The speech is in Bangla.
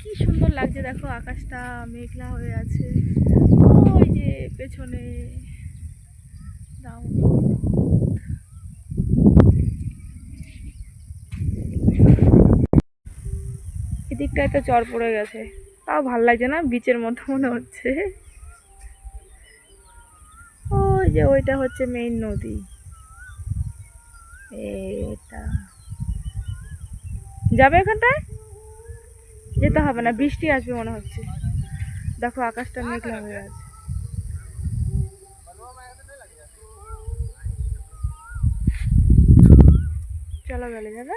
কি সুন্দর লাগছে, দেখো আকাশটা মেঘলা হয়ে আছে। ওই যে পেছনে নদ। এদিকটায় তো চর পড়ে গেছে। তাও ভালো লাগছে না বিচের মতো মনে হচ্ছে। ওই যে ওইটা হচ্ছে মেইন নদী। এটা যাবে এখানটায় যেতে হবে না, বৃষ্টি আসবে মনে হচ্ছে। দেখো, আকাশটা মেঘলা হয়ে আছে। চলো গেলে, যাবে?